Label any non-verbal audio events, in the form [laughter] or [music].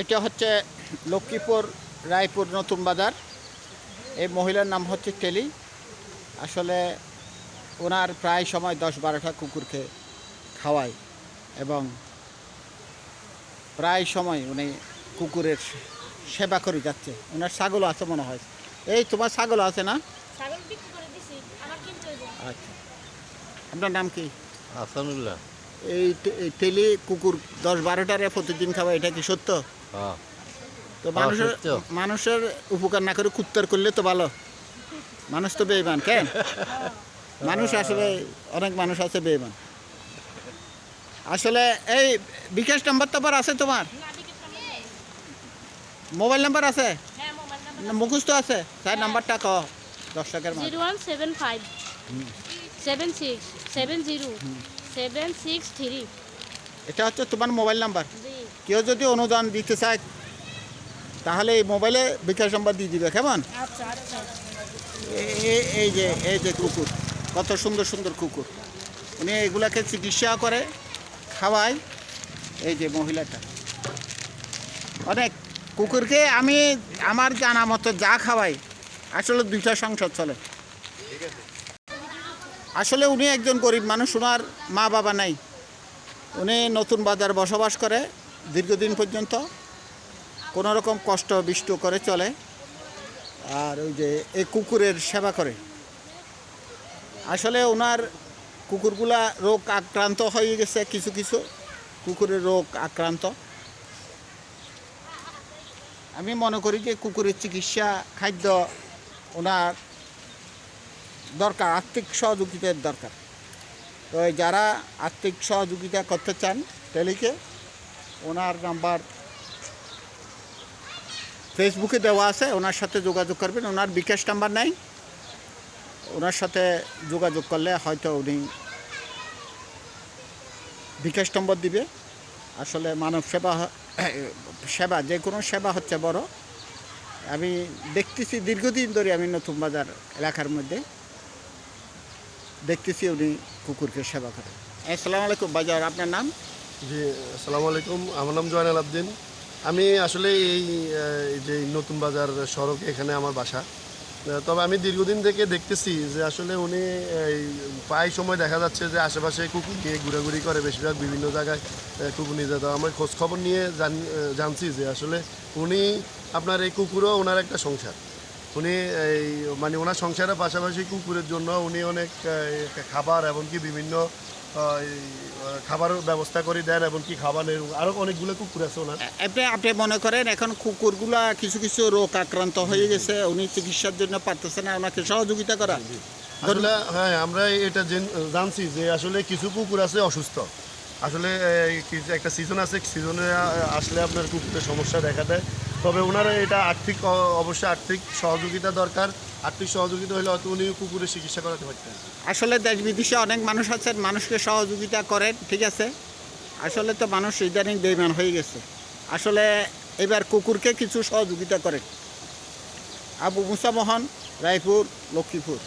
এটা হচ্ছে লক্ষ্মীপুর রায়পুর নতুন বাজার। এই মহিলার নাম হচ্ছে টেলি। আসলে ওনার প্রায় সময় দশ বারোটা কুকুরকে খাওয়ায় এবং প্রায় সময় উনি কুকুরের সেবা করে যাচ্ছে। ওনার ছাগলও আছে মনে হয়। এই তোমার ছাগল আছে না? ছাগল বিক্রি করে দিছি আমার কিনতে হইব। আচ্ছা। আপনার নাম কি? আসানুল্লাহ। এই টেলি কুকুর দশ বারোটারে প্রতিদিন খাওয়া এটা কি সত্য? তো মানুষের মানুষের উপকার না করে কুত্তার করলে তো ভালো। মানুষ তো বেইমান কেন? [laughs] মানুষ আসলে অনেক মানুষ আছে বেইমান। আসলে এই বিকাশ নাম্বার তো আছে তোমার? মোবাইল নাম্বার আছে? হ্যাঁ মোবাইল নাম্বার মুখস্থ আছে? তাই নাম্বারটা ক দশ টাকার zero one seven five. Seven six seven zero seven six three. এটা হচ্ছে তোমার মোবাইল নাম্বার। জি। কেউ যদি অনুদান দিতে চায় তাহলে এই মোবাইলে বিকাশ নাম্বার দিয়ে দিবে কেমন? আচ্ছা আচ্ছা। এই যে এই যে কুকুর কত সুন্দর সুন্দর কুকুর। উনি এগুলাকে চিকিৎসা করে খাওয়ায় এই যে মহিলাটা। অনেক কুকুরকে আমি আমার জানা মতো যা খাওয়াই আসলে দুইটা সংসার চলে। আসলে উনি একজন গরিব মানুষ ওনার মা বাবা নাই। উনি নতুন বাজার বসবাস করে দীর্ঘদিন পর্যন্ত কোনো রকম কষ্ট বিষ্ট করে চলে। আর ওই যে এই কুকুরের সেবা করে। আসলে ওনার কুকুরগুলা রোগ আক্রান্ত হয়ে গেছে কিছু কিছু, কুকুরের রোগ আক্রান্ত। আমি মনে করি যে কুকুরের চিকিৎসা, খাদ্য ওনার দরকার, আর্থিক সহযোগিতার দরকার। তো যারা আর্থিক সহযোগিতা করতে চান, টেলিকে ওনার নাম্বার ফেসবুকে দেওয়া আছে, ওনার সাথে যোগাযোগ করবেন। ওনার বিকাশ নাম্বার নাই। ওনার সাথে যোগাযোগ করলে হয়তো উনি বিকাশ নম্বর দিবে। আসলে মানব সেবা [coughs] সেবা, যে কোনো সেবা হচ্ছে বড়। আমি দেখতেছি, দীর্ঘদিন ধরে আমি নতুন বাজার এলাকার মধ্যে দেখতেছি উনি কুকুরকে সেবা করে আসসালামু আলাইকুম বাজার আপনার নাম? জি, আসসালামু আলাইকুম। আমার নাম জয়নাল আবদিন। আমি আসলে এই যে নতুন বাজার সড়ক এখানে আমার বাসা। তবে আমি দীর্ঘদিন থেকে দেখতেছি যে আসলে উনি এই প্রায় সময় দেখা যাচ্ছে যে আশেপাশে কুকুর নিয়ে ঘোরাঘুরি করে বেশিরভাগ বিভিন্ন জায়গায় কুকুর নিয়ে যেতে আমার খোঁজ খবর নিয়ে জান- জানছি যে আসলে উনি আপনার এই কুকুরও ওনার একটা সংসার। উনি এই মানে ওনার সংসারের পাশাপাশি কুকুরের জন্য উনি অনেক খাবার এমনকি বিভিন্ন খাবারের ব্যবস্থা করে দেন এবং এমনকি খাবারের আরও অনেকগুলো কুকুর আছে ওনার। আপনি আপনি মনে করেন এখন কুকুরগুলা কিছু কিছু রোগ আক্রান্ত হয়ে গেছে উনি চিকিৎসার জন্য পারতেছে না ওনাকে সহযোগিতা করা। আসলে হ্যাঁ আমরা এটা জানছি যে আসলে কিছু কুকুর আছে অসুস্থ। আসলে একটা সিজন আছে সিজনে আসলে আপনার কুকুরের সমস্যা দেখা দেয়। তবে ওনারা এটা আর্থিক অবশ্যই আর্থিক সহযোগিতা দরকার। আর্থিক সহযোগিতা হলে হয়তো উনি কুকুরের চিকিৎসা করাতে পারতেন। আসলে দেশ বিদেশে অনেক মানুষ আছেন, মানুষকে সহযোগিতা করেন, ঠিক আছে? আসলে তো মানুষ ইদানিং বেইমান হয়ে গেছে। আসলে এবার কুকুরকে কিছু সহযোগিতা করেন। আবু মুসা মোহন, রায়পুর, লক্ষ্মীপুর।